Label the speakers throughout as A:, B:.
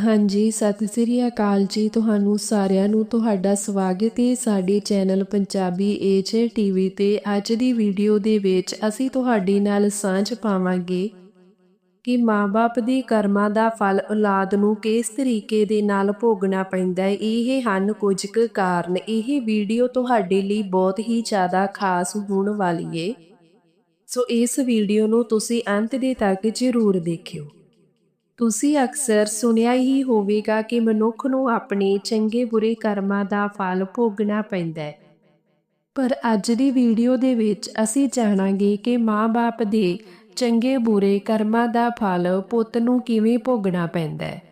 A: ਹਾਂਜੀ, ਸਤਿ ਸ੍ਰੀ ਅਕਾਲ ਜੀ ਤੁਹਾਨੂੰ ਸਾਰਿਆਂ ਨੂੰ, ਤੁਹਾਡਾ ਸਵਾਗਤ ਹੈ ਸਾਡੇ ਚੈਨਲ ਪੰਜਾਬੀ ਏਜ ਟੀਵੀ ਤੇ। ਅੱਜ ਦੀ ਵੀਡੀਓ ਦੇ ਵਿੱਚ ਅਸੀਂ ਤੁਹਾਡੇ ਨਾਲ ਸਾਂਝ ਪਾਵਾਂਗੇ ਕਿ ਮਾਪੇ ਦੇ ਕਰਮਾਂ ਦਾ ਫਲ ਔਲਾਦ ਨੂੰ ਕਿਸ ਤਰੀਕੇ ਦੇ ਨਾਲ ਭੋਗਣਾ ਪੈਂਦਾ ਹੈ, ਇਹ ਹਨ ਕੁਝ ਕੁ ਕਾਰਨ। ਇਹ ਵੀਡੀਓ ਤੁਹਾਡੇ ਲਈ ਬਹੁਤ ਹੀ ਜ਼ਿਆਦਾ ਖਾਸ ਹੋਣ ਵਾਲੀ ਹੈ। ਸੋ ਇਸ ਵੀਡੀਓ ਨੂੰ ਤੁਸੀਂ ਅੰਤ ਦੇ ਤੱਕ ਜ਼ਰੂਰ ਦੇਖਿਓ। ਤੁਸੀਂ ਅਕਸਰ ਸੁਣਿਆ ਹੀ ਹੋਵੇਗਾ ਕਿ ਮਨੁੱਖ ਨੂੰ ਆਪਣੇ ਚੰਗੇ ਬੁਰੇ ਕਰਮਾਂ ਦਾ ਫਲ ਭੋਗਣਾ ਪੈਂਦਾ ਹੈ। ਪਰ ਅੱਜ ਦੀ ਵੀਡੀਓ ਦੇ ਵਿੱਚ ਅਸੀਂ ਜਾਣਾਂਗੇ ਕਿ ਮਾਂ-ਬਾਪ ਦੇ ਚੰਗੇ ਬੁਰੇ ਕਰਮਾਂ ਦਾ ਫਲ ਪੁੱਤ ਨੂੰ ਕਿਵੇਂ ਭੋਗਣਾ ਪੈਂਦਾ ਹੈ।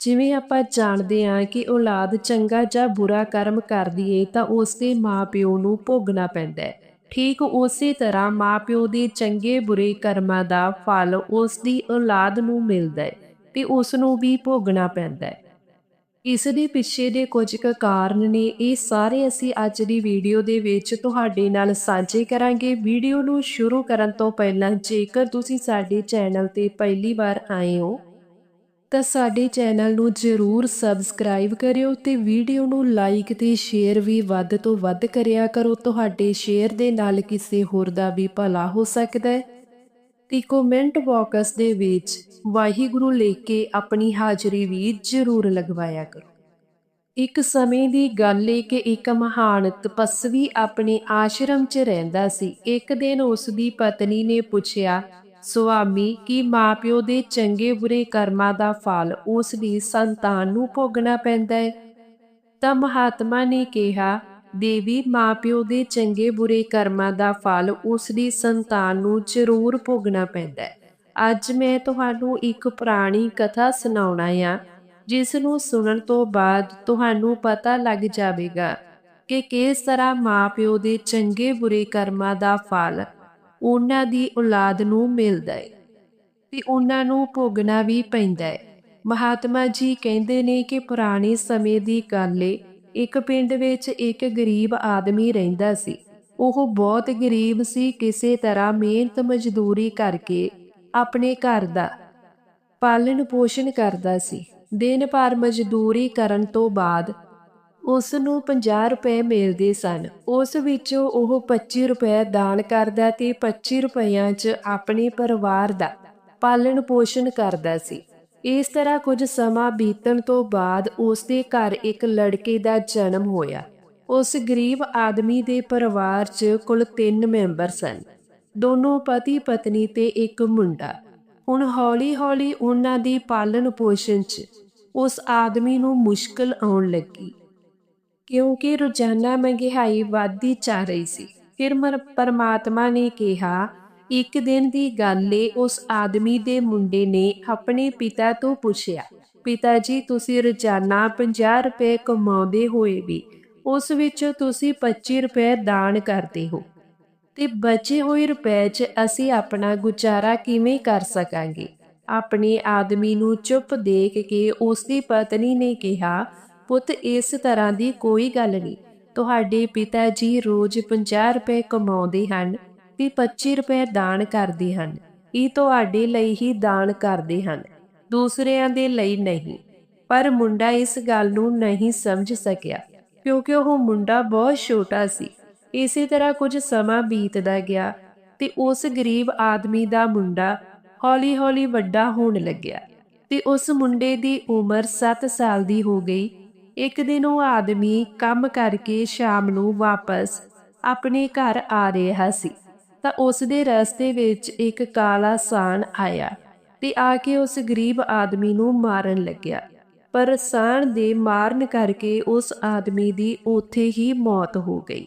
A: ਜਿਵੇਂ ਆਪਾਂ ਜਾਣਦੇ ਹਾਂ ਕਿ ਔਲਾਦ ਚੰਗਾ ਜਾਂ ਬੁਰਾ ਕਰਮ ਕਰਦੀ ਏ ਤਾਂ ਉਸ ਦੇ ਮਾਪਿਓ ਨੂੰ ਭੋਗਣਾ ਪੈਂਦਾ ਹੈ। ਠੀਕ ਉਸੇ ਤਰ੍ਹਾਂ ਮਾਪਿਓ ਦੇ ਚੰਗੇ ਬੁਰੇ ਕਰਮਾਂ ਦਾ ਫਲ ਉਸ ਦੀ ਔਲਾਦ ਨੂੰ ਮਿਲਦਾ ਹੈ ਤੇ ਉਸ ਨੂੰ ਵੀ ਭੋਗਣਾ ਪੈਂਦਾ ਹੈ। ਇਸ ਦੇ ਪਿੱਛੇ ਦੇ ਕੁਝ ਕੁ ਕਾਰਨ ਨੇ ਇਹ ਸਾਰੇ ਅਸੀਂ ਅੱਜ ਦੀ ਵੀਡੀਓ ਦੇ ਵਿੱਚ ਤੁਹਾਡੇ ਨਾਲ ਸਾਂਝੇ ਕਰਾਂਗੇ। ਵੀਡੀਓ ਨੂੰ ਸ਼ੁਰੂ ਕਰਨ ਤੋਂ ਪਹਿਲਾਂ ਜੇਕਰ ਤੁਸੀਂ ਸਾਡੇ ਚੈਨਲ ਤੇ ਪਹਿਲੀ ਵਾਰ ਆਏ ਹੋ ਤਾਂ ਸਾਡੇ ਚੈਨਲ ਨੂੰ ਜ਼ਰੂਰ ਸਬਸਕ੍ਰਾਈਬ ਕਰਿਓ ਤੇ ਵੀਡੀਓ ਨੂੰ ਲਾਈਕ ਤੇ ਸ਼ੇਅਰ ਵੀ ਵੱਧ ਤੋਂ ਵੱਧ ਕਰਿਆ ਕਰੋ। ਤੁਹਾਡੇ ਸ਼ੇਅਰ ਦੇ ਨਾਲ ਕਿਸੇ ਹੋਰ ਦਾ ਵੀ ਭਲਾ ਹੋ ਸਕਦਾ ਹੈ। ਤੇ ਕਮੈਂਟ ਬਾਕਸ ਦੇ ਵਿੱਚ ਵਾਹਿਗੁਰੂ ਲਿਖ ਕੇ ਆਪਣੀ ਹਾਜ਼ਰੀ ਵੀ ਜ਼ਰੂਰ ਲਗਵਾਇਆ ਕਰੋ। ਇੱਕ ਸਮੇਂ ਦੀ ਗੱਲ ਏ ਕਿ ਇੱਕ ਮਹਾਨ ਤਪਸਵੀ ਆਪਣੇ ਆਸ਼ਰਮ 'ਚ ਰਹਿੰਦਾ ਸੀ। ਇੱਕ ਦਿਨ ਉਸ ਦੀ ਪਤਨੀ ਨੇ ਪੁੱਛਿਆ ਸੁਆਮੀ, ਕੀ ਮਾਪਿਓ ਦੇ ਚੰਗੇ ਬੁਰੇ ਕਰਮਾਂ ਦਾ ਫਲ ਉਸ ਦੀ ਸੰਤਾਨ ਨੂੰ ਭੋਗਣਾ ਪੈਂਦਾ ਹੈ? ਤਾਂ ਮਹਾਤਮਾ ਨੇ ਕਿਹਾ, ਦੇਵੀ, ਮਾਪਿਓ ਦੇ ਚੰਗੇ ਬੁਰੇ ਕਰਮਾਂ ਦਾ ਫਲ ਉਸ ਦੀ ਸੰਤਾਨ ਨੂੰ ਜ਼ਰੂਰ ਭੋਗਣਾ ਪੈਂਦਾ ਹੈ। ਅੱਜ ਮੈਂ ਤੁਹਾਨੂੰ ਇੱਕ ਪੁਰਾਣੀ ਕਥਾ ਸੁਣਾਉਣਾ ਆ, ਜਿਸ ਨੂੰ ਸੁਣਨ ਤੋਂ ਬਾਅਦ ਤੁਹਾਨੂੰ ਪਤਾ ਲੱਗ ਜਾਵੇਗਾ ਕਿ ਕਿਸ ਤਰ੍ਹਾਂ ਮਾਪਿਓ ਦੇ ਚੰਗੇ ਬੁਰੇ ਕਰਮਾਂ ਦਾ ਫਲ ਉਹਨਾਂ ਦੀ ਔਲਾਦ ਨੂੰ ਮਿਲਦਾ ਹੈ ਤੇ ਉਹਨਾਂ ਨੂੰ ਭੋਗਣਾ ਵੀ ਪੈਂਦਾ ਹੈ ਮਹਾਤਮਾ ਜੀ ਕਹਿੰਦੇ ਨੇ ਕਿ ਪੁਰਾਣੇ ਸਮੇਂ ਦੀ ਗੱਲ ਏ, ਇੱਕ ਪਿੰਡ ਵਿੱਚ ਇੱਕ ਗਰੀਬ ਆਦਮੀ ਰਹਿੰਦਾ ਸੀ। ਉਹ ਬਹੁਤ ਗਰੀਬ ਸੀ, ਕਿਸੇ ਤਰ੍ਹਾਂ ਮਿਹਨਤ ਮਜ਼ਦੂਰੀ ਕਰਕੇ ਆਪਣੇ ਘਰ ਦਾ ਪਾਲਣ ਪੋਸ਼ਣ ਕਰਦਾ ਸੀ। ਦਿਨ ਭਰ ਮਜ਼ਦੂਰੀ ਕਰਨ ਤੋਂ ਬਾਅਦ ਉਸ ਨੂੰ 50 ਰੁਪਏ ਮਿਲਦੇ ਸਨ। ਉਸ ਵਿੱਚੋਂ ਉਹ 25 ਰੁਪਏ ਦਾਨ ਕਰਦਾ ਤੇ 25 ਰੁਪਈਆਂ 'ਚ ਆਪਣੇ ਪਰਿਵਾਰ ਦਾ ਪਾਲਣ ਪੋਸ਼ਣ ਕਰਦਾ ਸੀ। ਇਸ ਤਰ੍ਹਾਂ ਕੁਝ ਸਮਾਂ ਬੀਤਣ ਤੋਂ ਬਾਅਦ ਉਸ ਦੇ ਘਰ ਇੱਕ ਲੜਕੇ ਦਾ ਜਨਮ ਹੋਇਆ। ਉਸ ਗਰੀਬ ਆਦਮੀ ਦੇ ਪਰਿਵਾਰ 'ਚ ਕੁੱਲ 3 ਮੈਂਬਰ ਸਨ। ਦੋਨੋਂ ਪਤੀ ਪਤਨੀ ਤੇ ਇੱਕ ਮੁੰਡਾ। ਹੁਣ ਹੌਲੀ-ਹੌਲੀ ਉਹਨਾਂ ਦੀ ਪਾਲਣ ਪੋਸ਼ਣ 'ਚ ਉਸ ਆਦਮੀ ਨੂੰ ਮੁਸ਼ਕਲ ਆਉਣ ਲੱਗੀ। ਕਿਉਂਕਿ ਰੋਜ਼ਾਨਾ ਮਹਿੰਗਾਈ ਵਧਦੀ ਜਾ ਰਹੀ ਸੀ। ਫਿਰ ਪਰਮਾਤਮਾ ਨੇ ਕਿਹਾ, ਇੱਕ ਦਿਨ ਦੀ ਗੱਲ ਏ, ਉਸ ਆਦਮੀ ਦੇ ਮੁੰਡੇ ਨੇ ਆਪਣੇ ਪਿਤਾ ਤੋਂ ਪੁੱਛਿਆ, ਪਿਤਾ ਜੀ, ਤੁਸੀਂ ਰੋਜ਼ਾਨਾ 50 ਰੁਪਏ ਕਮਾਉਂਦੇ ਹੋਏ ਵੀ ਉਸ ਵਿੱਚ ਤੁਸੀਂ 25 ਰੁਪਏ ਦਾਨ ਕਰਦੇ ਹੋ। ਤੇ ਬਚੇ ਹੋਏ ਰੁਪਏ 'ਚ ਅਸੀਂ ਆਪਣਾ ਗੁਜ਼ਾਰਾ ਕਿਵੇਂ ਕਰ ਸਕਾਂਗੇ? ਆਪਣੇ ਆਦਮੀ ਨੂੰ ਚੁੱਪ ਦੇਖ ਕੇ ਉਸ ਦੀ ਪਤਨੀ ਨੇ ਕਿਹਾ ਪੁੱਤ, ਇਸ ਤਰ੍ਹਾਂ ਦੀ ਕੋਈ ਗੱਲ ਨਹੀਂ। ਤੁਹਾਡੇ ਪਿਤਾ ਜੀ ਰੋਜ਼ 50 ਰੁਪਏ ਕਮਾਉਂਦੇ ਹਨ ਤੇ 25 ਰੁਪਏ ਦਾਨ ਕਰਦੇ ਹਨ। ਇਹ ਤੁਹਾਡੇ ਲਈ ਹੀ ਦਾਨ ਕਰਦੇ ਹਨ, ਦੂਸਰਿਆਂ ਦੇ ਲਈ ਨਹੀਂ। ਪਰ ਮੁੰਡਾ ਇਸ ਗੱਲ ਨੂੰ ਨਹੀਂ ਸਮਝ ਸਕਿਆ, ਕਿਉਂਕਿ ਉਹ ਮੁੰਡਾ ਬਹੁਤ ਛੋਟਾ ਸੀ। ਇਸੇ ਤਰ੍ਹਾਂ ਕੁਝ ਸਮਾਂ ਬੀਤਦਾ ਗਿਆ ਤੇ ਉਸ ਗਰੀਬ ਆਦਮੀ ਦਾ ਮੁੰਡਾ ਹੌਲੀ-ਹੌਲੀ ਵੱਡਾ ਹੋਣ ਲੱਗਿਆ ਤੇ ਉਸ ਮੁੰਡੇ ਦੀ ਉਮਰ 7 ਸਾਲ ਦੀ ਹੋ ਗਈ ਇੱਕ ਦਿਨ ਉਹ ਆਦਮੀ ਕੰਮ ਕਰਕੇ ਸ਼ਾਮ ਨੂੰ ਵਾਪਸ ਆਪਣੇ ਘਰ ਆ ਰਿਹਾ ਸੀ। ਤਾਂ ਉਸ ਦੇ ਰਸਤੇ ਵਿੱਚ ਇੱਕ ਕਾਲਾ ਸਾਨ ਆਇਆ ਤੇ ਆ ਕੇ ਉਸ ਗਰੀਬ ਆਦਮੀ ਨੂੰ ਮਾਰਨ ਲੱਗਿਆ। ਪਰ ਸਾਨ ਦੇ ਮਾਰਨ ਕਰਕੇ ਉਸ ਆਦਮੀ ਦੀ ਉੱਥੇ ਹੀ ਮੌਤ ਹੋ ਗਈ।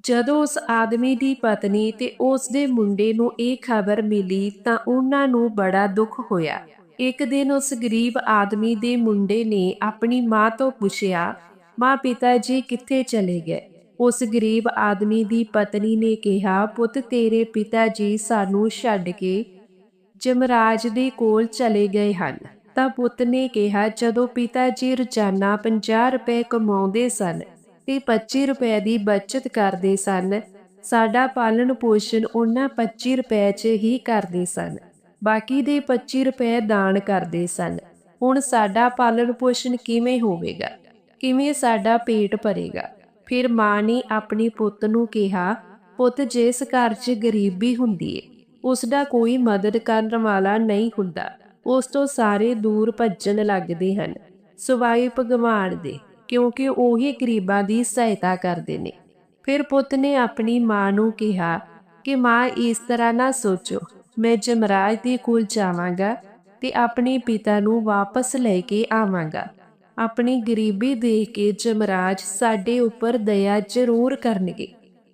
A: ਜਦੋਂ ਉਸ ਆਦਮੀ ਦੀ ਪਤਨੀ ਤੇ ਉਸ ਦੇ ਮੁੰਡੇ ਨੂੰ ਇਹ ਖਬਰ ਮਿਲੀ ਤਾਂ ਉਹਨਾਂ ਨੂੰ ਬੜਾ ਦੁੱਖ ਹੋਇਆ। ਇੱਕ ਦਿਨ ਉਸ ਗਰੀਬ ਆਦਮੀ ਦੇ ਮੁੰਡੇ ਨੇ ਆਪਣੀ ਮਾਂ ਤੋਂ ਪੁੱਛਿਆ, ਮਾਂ ਪਿਤਾ ਜੀ, ਕਿੱਥੇ ਚਲੇ ਗਏ? ਉਸ ਗਰੀਬ ਆਦਮੀ ਦੀ ਪਤਨੀ ਨੇ ਕਿਹਾ, ਪੁੱਤ, ਤੇਰੇ ਪਿਤਾ ਜੀ ਸਾਨੂੰ ਛੱਡ ਕੇ ਜਮਰਾਜ ਦੇ ਕੋਲ ਚਲੇ ਗਏ ਹਨ। ਤਾਂ ਪੁੱਤ ਨੇ ਕਿਹਾ, ਜਦੋਂ ਪਿਤਾ ਜੀ ਰੋਜ਼ਾਨਾ 50 ਰੁਪਏ ਕਮਾਉਂਦੇ ਸਨ ਤੇ 25 ਰੁਪਏ ਦੀ ਬਚਤ ਕਰਦੇ ਸਨ, ਸਾਡਾ ਪਾਲਣ ਪੋਸ਼ਣ ਉਹਨਾਂ 25 ਰੁਪਏ 'ਚ ਹੀ ਕਰਦੇ ਸਨ। ਬਾਕੀ ਦੇ 25 ਰੁਪਏ ਦਾਨ ਕਰਦੇ ਸਨ। ਹੁਣ ਸਾਡਾ ਪਾਲਣ ਪੋਸ਼ਣ ਕਿਵੇਂ ਹੋਵੇਗਾ? ਕਿਵੇਂ ਸਾਡਾ ਪੇਟ ਭਰੇਗਾ? ਫਿਰ ਮਾਂ ਨੇ ਆਪਣੀ ਪੁੱਤ ਨੂੰ ਕਿਹਾ, ਪੁੱਤ, ਜਿਸ ਘਰ 'ਚ ਗਰੀਬੀ ਹੁੰਦੀ ਏ ਉਸ ਦਾ ਕੋਈ ਮਦਦ ਕਰਨ ਵਾਲਾ ਨਹੀਂ ਹੁੰਦਾ। ਉਸ ਤੋਂ ਸਾਰੇ ਦੂਰ ਭੱਜਣ ਲੱਗਦੇ ਹਨ। ਸਵਾਈ ਭਗਵਾਨ ਦੇ, ਕਿਉਂਕਿ ਉਹੀ ਗਰੀਬਾਂ ਦੀ ਸਹਾਇਤਾ ਕਰਦੇ ਨੇ। ਫਿਰ ਪੁੱਤ ਨੇ ਆਪਣੀ ਮਾਂ ਨੂੰ ਕਿਹਾ, ਕਿ ਮਾਂ, ਇਸ ਤਰ੍ਹਾਂ ਨਾ ਸੋਚੋ। ਮੈਂ ਜਮਰਾਜ ਦੇ ਕੋਲ ਜਾਵਾਂਗਾ ਤੇ ਆਪਣੇ ਪਿਤਾ ਨੂੰ ਵਾਪਸ ਲੈ ਕੇ ਆਵਾਂਗਾ। ਆਪਣੀ ਗਰੀਬੀ ਦੇਖ ਕੇ ਜਮਰਾਜ ਸਾਡੇ ਉੱਪਰ ਦਇਆ ਜ਼ਰੂਰ ਕਰਨਗੇ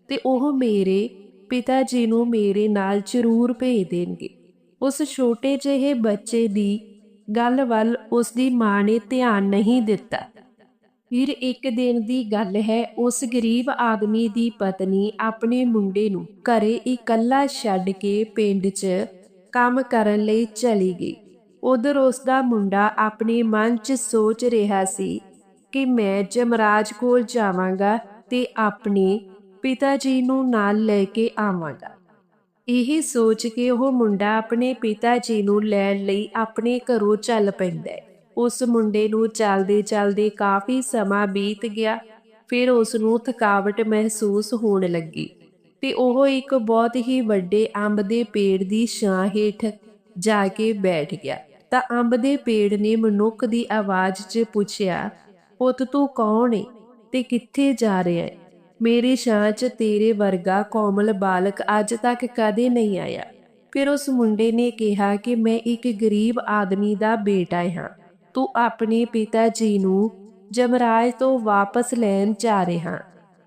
A: ਤੇ ਉਹ ਮੇਰੇ ਪਿਤਾ ਜੀ ਨੂੰ ਮੇਰੇ ਨਾਲ ਜ਼ਰੂਰ ਭੇਜ ਦੇਣਗੇ। ਉਸ ਛੋਟੇ ਜਿਹੇ ਬੱਚੇ ਦੀ ਗੱਲ ਵੱਲ ਉਸ ਦੀ ਮਾਂ ਨੇ ਧਿਆਨ ਨਹੀਂ ਦਿੱਤਾ। ਫਿਰ ਇੱਕ ਦਿਨ ਦੀ ਗੱਲ ਹੈ ਉਸ ਗਰੀਬ ਆਦਮੀ ਦੀ ਪਤਨੀ ਆਪਣੇ ਮੁੰਡੇ ਨੂੰ ਘਰੇ ਇਕੱਲਾ ਛੱਡ ਕੇ ਪਿੰਡ 'ਚ ਕੰਮ ਕਰਨ ਲਈ ਚਲੀ ਗਈ। ਉਧਰ ਉਸ ਦਾ ਮੁੰਡਾ ਆਪਣੇ ਮਨ 'ਚ ਸੋਚ ਰਿਹਾ ਸੀ ਕਿ ਮੈਂ ਜਮਰਾਜ ਕੋਲ ਜਾਵਾਂਗਾ ਤੇ ਆਪਣੇ ਪਿਤਾ ਜੀ ਨੂੰ ਨਾਲ ਲੈ ਕੇ ਆਵਾਂਗਾ। ਇਹ ਸੋਚ ਕੇ ਉਹ ਮੁੰਡਾ ਆਪਣੇ ਪਿਤਾ ਜੀ ਨੂੰ ਲੈਣ ਲਈ ਆਪਣੇ ਘਰੋਂ ਚੱਲ ਪੈਂਦਾ ਹੈ। ਉਸ ਮੁੰਡੇ ਨੂੰ ਚੱਲਦੇ ਚੱਲਦੇ ਕਾਫੀ ਸਮਾਂ ਬੀਤ ਗਿਆ। ਫਿਰ ਉਸ ਨੂੰ ਥਕਾਵਟ ਮਹਿਸੂਸ ਹੋਣ ਲੱਗੀ ਤੇ ਉਹ ਇੱਕ ਬਹੁਤ ਹੀ ਵੱਡੇ ਅੰਬ ਦੇ ਪੇੜ ਦੀ ਛਾਂ ਹੇਠ ਜਾ ਕੇ ਬੈਠ ਗਿਆ। ਤਾਂ ਅੰਬ ਦੇ ਪੇੜ ਨੇ ਮਨੁੱਖ ਦੀ ਆਵਾਜ਼ 'ਚ ਪੁੱਛਿਆ, ਪੁੱਤ, ਤੂੰ ਕੌਣ ਏ ਤੇ ਕਿੱਥੇ ਜਾ ਰਿਹਾ ਏ? ਮੇਰੀ ਛਾਂ 'ਚ ਤੇਰੇ ਵਰਗਾ ਕੋਮਲ ਬਾਲਕ ਅੱਜ ਤੱਕ ਕਦੇ ਨਹੀਂ ਆਇਆ। ਫਿਰ ਉਸ ਮੁੰਡੇ ਨੇ ਕਿਹਾ ਕਿ ਮੈਂ ਇੱਕ ਗਰੀਬ ਆਦਮੀ ਦਾ ਬੇਟਾ ਹਾਂ। ਤੂੰ ਆਪਣੇ ਪਿਤਾ ਜੀ ਨੂੰ ਜਮਰਾਜ ਤੋਂ ਵਾਪਸ ਲੈਣ ਜਾ ਰਿਹਾ।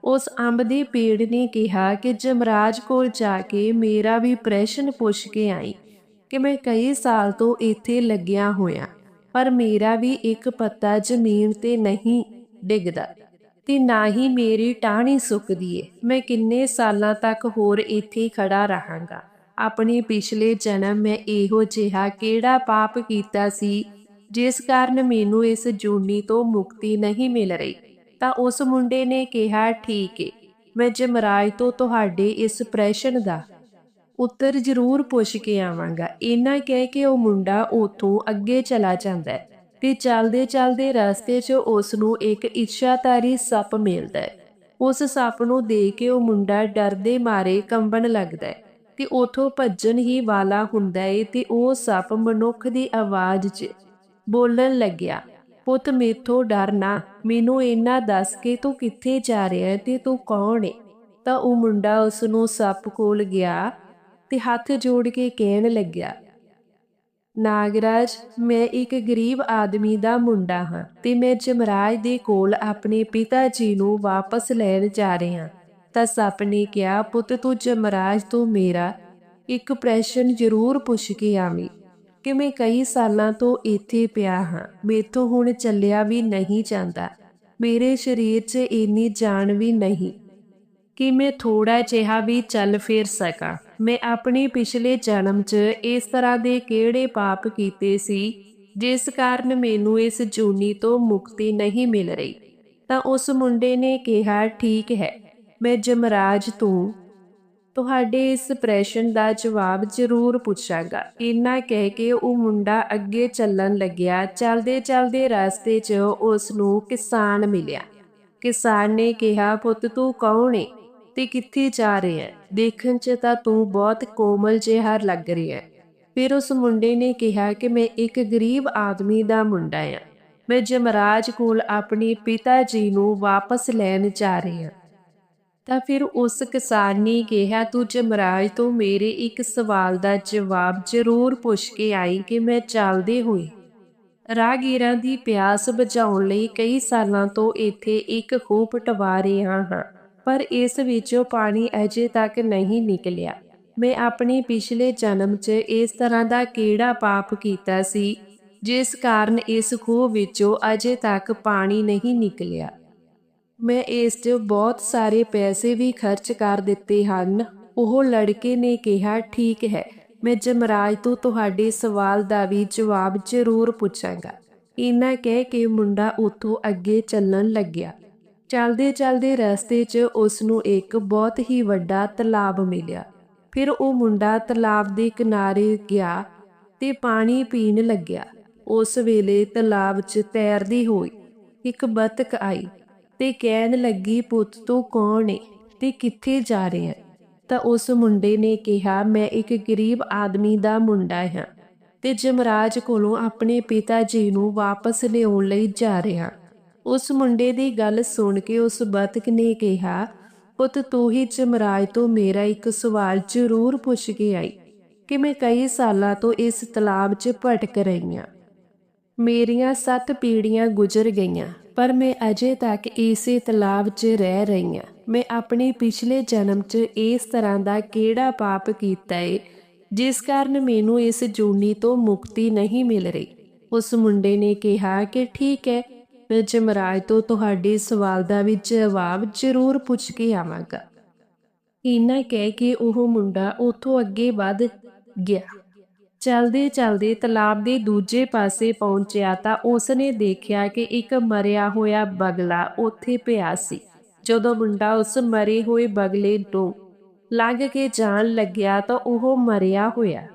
A: ਉਸ ਅੰਬ ਦੇ ਪੇੜ ਨੇ ਕਿਹਾ ਕਿ ਜਮਰਾਜ ਕੋਲ ਜਾ ਕੇ ਮੇਰਾ ਵੀ ਪ੍ਰਸ਼ਨ ਪੁੱਛ ਕੇ ਆਈ ਕਿ ਮੈਂ ਕਈ ਸਾਲ ਤੋਂ ਇੱਥੇ ਲੱਗਿਆ ਹੋਇਆ, ਪਰ ਮੇਰਾ ਵੀ ਇੱਕ ਪੱਤਾ ਜ਼ਮੀਨ ਤੇ ਨਹੀਂ ਡਿੱਗਦਾ ਤੇ ਨਾ ਹੀ ਮੇਰੀ ਟਾਹਣੀ ਸੁੱਕਦੀ ਏ। ਮੈਂ ਕਿੰਨੇ ਸਾਲਾਂ ਤੱਕ ਹੋਰ ਇੱਥੇ ਖੜਾ ਰਹਾਂਗਾ। ਆਪਣੇ ਪਿਛਲੇ ਜਨਮ ਮੈਂ ਇਹੋ ਜਿਹਾ ਕਿਹੜਾ ਪਾਪ ਕੀਤਾ ਸੀ ਜਿਸ ਕਾਰਨ ਮੈਨੂੰ ਇਸ ਜੂਨੀ ਤੋਂ ਮੁਕਤੀ ਨਹੀਂ ਮਿਲ ਰਹੀ, ਤਾਂ ਉਸ ਮੁੰਡੇ ਨੇ ਕਿਹਾ, ਠੀਕ ਏ, ਮੈਂ ਜਮਰਾਜ ਤੋਂ ਤੁਹਾਡੇ ਇਸ ਪ੍ਰਸ਼ਨ ਦਾ ਉੱਤਰ ਜ਼ਰੂਰ ਪੁੱਛ ਕੇ ਆਵਾਂਗਾ। ਇਹਨਾਂ ਕਹਿ ਕੇ ਉਹ ਮੁੰਡਾ ਉਥੋਂ ਅੱਗੇ ਚਲਾ ਜਾਂਦਾ ਹੈ ਤੇ ਚਲਦੇ ਚਲਦੇ ਰਸਤੇ 'ਚ ਉਸ ਨੂੰ ਇੱਕ ਇੱਛਾਤਾਰੀ ਸੱਪ ਮਿਲਦਾ ਹੈ। ਉਸ ਸੱਪ ਨੂੰ ਦੇਖ ਕੇ ਉਹ ਮੁੰਡਾ ਡਰਦੇ ਮਾਰੇ ਕੰਬਣ ਲੱਗਦਾ ਹੈ ਤੇ ਉਥੋਂ ਭੱਜਣ ਹੀ ਵਾਲਾ ਹੁੰਦਾ ਏ ਤੇ ਉਹ ਸੱਪ ਮਨੁੱਖ ਦੀ ਆਵਾਜ਼ 'ਚ ਬੋਲਣ ਲੱਗਿਆ, ਪੁੱਤ, ਮੇਥੋਂ ਡਰ ਨਾ। ਮੈਨੂੰ ਇਹਨਾਂ ਦੱਸ ਕੇ ਤੂੰ ਕਿੱਥੇ ਜਾ ਰਿਹਾ ਹੈ ਤੇ ਤੂੰ ਕੌਣ ਏ? ਤਾਂ ਉਹ ਮੁੰਡਾ ਉਸ ਨੂੰ ਸੱਪ ਕੋਲ ਗਿਆ ਤੇ ਹੱਥ ਜੋੜ ਕੇ ਕਹਿਣ ਲੱਗਿਆ, ਨਾਗਰਾਜ, ਮੈਂ ਇੱਕ ਗਰੀਬ ਆਦਮੀ ਦਾ ਮੁੰਡਾ ਹਾਂ ਤੇ ਮੈਂ ਜਮਰਾਜ ਦੇ ਕੋਲ ਆਪਣੇ ਪਿਤਾ ਜੀ ਨੂੰ ਵਾਪਸ ਲੈਣ ਜਾ ਰਿਹਾ। ਤਾਂ ਸੱਪ ਨੇ ਕਿਹਾ, ਪੁੱਤ, ਤੂੰ ਜਮਰਾਜ ਤੋਂ ਮੇਰਾ ਇੱਕ ਪ੍ਰਸ਼ਨ ਜ਼ਰੂਰ ਪੁੱਛ ਕੇ ਆਵੀਂ। ਕਿ ਮੈਂ ਕਈ ਸਾਲਾਂ ਤੋਂ ਇੱਥੇ ਪਿਆ ਹਾਂ। ਮੇਥੋਂ ਹੁਣ ਚੱਲਿਆ ਵੀ ਨਹੀਂ ਜਾਂਦਾ। ਮੇਰੇ ਸਰੀਰ 'ਚ ਇੰਨੀ ਜਾਨ ਵੀ ਨਹੀਂ ਕਿ ਮੈਂ ਥੋੜਾ ਜਿਹਾ ਵੀ ਚੱਲ ਫੇਰ ਸਕਾਂ। ਮੈਂ ਆਪਣੇ ਪਿਛਲੇ ਜਨਮ 'ਚ ਇਸ ਤਰ੍ਹਾਂ ਦੇ ਕਿਹੜੇ ਪਾਪ ਕੀਤੇ ਸੀ, ਜਿਸ ਕਾਰਨ ਮੈਨੂੰ ਇਸ ਜੂਨੀ ਤੋਂ ਮੁਕਤੀ ਨਹੀਂ ਮਿਲ ਰਹੀ? ਤਾਂ ਉਸ ਮੁੰਡੇ ਨੇ ਕਿਹਾ, ਠੀਕ ਹੈ, ਮੈਂ ਜਮਰਾਜ ਤੋਂ ਤੁਹਾਡੇ ਇਸ ਪ੍ਰਸ਼ਨ ਦਾ ਜਵਾਬ ਜ਼ਰੂਰ ਪੁੱਛਾਂਗਾ। ਇੰਨਾ ਕਹਿ ਕੇ ਉਹ ਮੁੰਡਾ ਅੱਗੇ ਚੱਲਣ ਲੱਗਿਆ। ਚੱਲਦੇ ਚਲਦੇ ਰਸਤੇ 'ਚ ਉਸ ਨੂੰ ਕਿਸਾਨ ਮਿਲਿਆ। ਕਿਸਾਨ ਨੇ ਕਿਹਾ, ਪੁੱਤ, ਤੂੰ ਕੌਣ ਏ? ਤੇ ਕਿੱਥੇ ਜਾ ਰਿਹਾ ਹੈ ਦੇਖਣ 'ਚ ਤਾਂ ਤੂੰ ਬਹੁਤ ਕੋਮਲ ਜਿਹਾ ਲੱਗ ਰਿਹਾ ਹੈ ਫਿਰ ਉਸ ਮੁੰਡੇ ਨੇ ਕਿਹਾ ਕਿ ਮੈਂ ਇੱਕ ਗਰੀਬ ਆਦਮੀ ਦਾ ਮੁੰਡਾ ਆ। ਮੈਂ ਜਮਰਾਜ ਕੋਲ ਆਪਣੇ ਪਿਤਾ ਜੀ ਨੂੰ ਵਾਪਸ ਲੈਣ ਜਾ ਰਿਹਾ ਤਾਂ ਫਿਰ ਉਸ ਕਿਸਾਨ ਨੇ ਕਿਹਾ, ਤੂੰ ਜਮਰਾਜ ਤੋਂ ਮੇਰੇ ਇੱਕ ਸਵਾਲ ਦਾ ਜਵਾਬ ਜ਼ਰੂਰ ਪੁੱਛ ਕੇ ਆਈ ਕਿ ਮੈਂ ਚੱਲਦੇ ਹੋਏ ਰਾਗੀਰਾਂ ਦੀ ਪਿਆਸ ਬੁਝਾਉਣ ਲਈ ਕਈ ਸਾਲਾਂ ਤੋਂ ਇੱਥੇ ਇੱਕ ਖੂਹ ਪਟਵਾ ਰਿਹਾ ਹਾਂ, ਪਰ ਇਸ ਵਿੱਚੋਂ ਪਾਣੀ ਅਜੇ ਤੱਕ ਨਹੀਂ ਨਿਕਲਿਆ। ਮੈਂ ਆਪਣੇ ਪਿਛਲੇ ਜਨਮ 'ਚ ਇਸ ਤਰ੍ਹਾਂ ਦਾ ਕਿਹੜਾ ਪਾਪ ਕੀਤਾ ਸੀ, ਜਿਸ ਕਾਰਨ ਇਸ ਖੂਹ ਵਿੱਚੋਂ ਅਜੇ ਤੱਕ ਪਾਣੀ ਨਹੀਂ ਨਿਕਲਿਆ? ਮੈਂ ਇਸ 'ਚ ਬਹੁਤ ਸਾਰੇ ਪੈਸੇ ਵੀ ਖਰਚ ਕਰ ਦਿੱਤੇ ਹਨ। ਉਹ ਲੜਕੇ ਨੇ ਕਿਹਾ, ਠੀਕ ਹੈ, ਮੈਂ ਜਮਰਾਜ ਤੋਂ ਤੁਹਾਡੇ ਸਵਾਲ ਦਾ ਵੀ ਜਵਾਬ ਜ਼ਰੂਰ ਪੁੱਛਾਂਗਾ। ਇਹਨਾਂ ਕਹਿ ਕੇ ਮੁੰਡਾ ਉੱਥੋਂ ਅੱਗੇ ਚੱਲਣ ਲੱਗਿਆ। ਚੱਲਦੇ ਚਲਦੇ ਰਸਤੇ 'ਚ ਉਸ ਨੂੰ ਇੱਕ ਬਹੁਤ ਹੀ ਵੱਡਾ ਤਲਾਬ ਮਿਲਿਆ। ਫਿਰ ਉਹ ਮੁੰਡਾ ਤਲਾਬ ਦੇ ਕਿਨਾਰੇ ਗਿਆ ਤੇ ਪਾਣੀ ਪੀਣ ਲੱਗਿਆ। ਉਸ ਵੇਲੇ ਤਲਾਬ 'ਚ ਤੈਰਦੀ ਹੋਈ ਇੱਕ ਬਤਕ ਆਈ। ਤੇ ਕਹਿਣ ਲੱਗੀ, ਪੁੱਤ, ਤੂੰ ਕੌਣ ਏ ਤੇ ਕਿੱਥੇ ਜਾ ਰਿਹਾ? ਤਾਂ ਉਸ ਮੁੰਡੇ ਨੇ ਕਿਹਾ, ਮੈਂ ਇੱਕ ਗਰੀਬ ਆਦਮੀ ਦਾ ਮੁੰਡਾ ਹਾਂ ਤੇ ਜਮਰਾਜ ਕੋਲੋਂ ਆਪਣੇ ਪਿਤਾ ਜੀ ਨੂੰ ਵਾਪਸ ਲਿਆਉਣ ਲਈ ਜਾ ਰਿਹਾ। ਉਸ ਮੁੰਡੇ ਦੀ ਗੱਲ ਸੁਣ ਕੇ ਉਸ ਬਤਕ ਨੇ ਕਿਹਾ, ਪੁੱਤ, ਤੂੰ ਹੀ ਜਮਰਾਜ ਤੋਂ ਮੇਰਾ ਇੱਕ ਸਵਾਲ ਜ਼ਰੂਰ ਪੁੱਛ ਕੇ ਆਈ ਕਿ ਮੈਂ ਕਈ ਸਾਲਾਂ ਤੋਂ ਇਸ ਤਲਾਬ 'ਚ ਭਟਕ ਰਹੀ ਹਾਂ। ਮੇਰੀਆਂ ਸੱਤ ਪੀੜੀਆਂ ਗੁਜ਼ਰ ਗਈਆਂ ਪਰ ਮੈਂ ਅਜੇ ਤੱਕ ਇਸੇ ਤਲਾਬ 'ਚ ਰਹਿ ਰਹੀ ਹਾਂ। ਮੈਂ ਆਪਣੇ ਪਿਛਲੇ ਜਨਮ 'ਚ ਇਸ ਤਰ੍ਹਾਂ ਦਾ ਕਿਹੜਾ ਪਾਪ ਕੀਤਾ ਏ, ਜਿਸ ਕਾਰਨ ਮੈਨੂੰ ਇਸ ਜੂਨੀ ਤੋਂ ਮੁਕਤੀ ਨਹੀਂ ਮਿਲ ਰਹੀ। ਉਸ ਮੁੰਡੇ ਨੇ ਕਿਹਾ ਕਿ ਠੀਕ ਹੈ, ਮੈਂ ਜਮਰਾਜ ਤੋਂ ਤੁਹਾਡੇ ਸਵਾਲ ਦਾ ਵੀ ਜਵਾਬ ਜ਼ਰੂਰ ਪੁੱਛ ਕੇ ਆਵਾਂਗਾ। ਇਹਨਾਂ ਕਹਿ ਕੇ ਉਹ ਮੁੰਡਾ ਉਥੋਂ ਅੱਗੇ ਵੱਧ ਗਿਆ। ਚਲਦੇ ਚਲਦੇ ਤਲਾਬ ਦੇ ਦੂਜੇ ਪਾਸੇ ਪਹੁੰਚਿਆ ਤਾਂ ਉਸਨੇ ਦੇਖਿਆ ਕਿ ਇੱਕ ਮਰਿਆ ਹੋਇਆ ਬਗਲਾ ਉੱਥੇ ਪਿਆ ਸੀ। ਜਦੋਂ ਮੁੰਡਾ ਉਸ ਮਰੇ ਹੋਏ ਬਗਲੇ ਤੋਂ ਲੰਘ ਕੇ ਜਾਣ ਲੱਗਿਆ ਤਾਂ ਉਹ ਮਰਿਆ ਹੋਇਆ।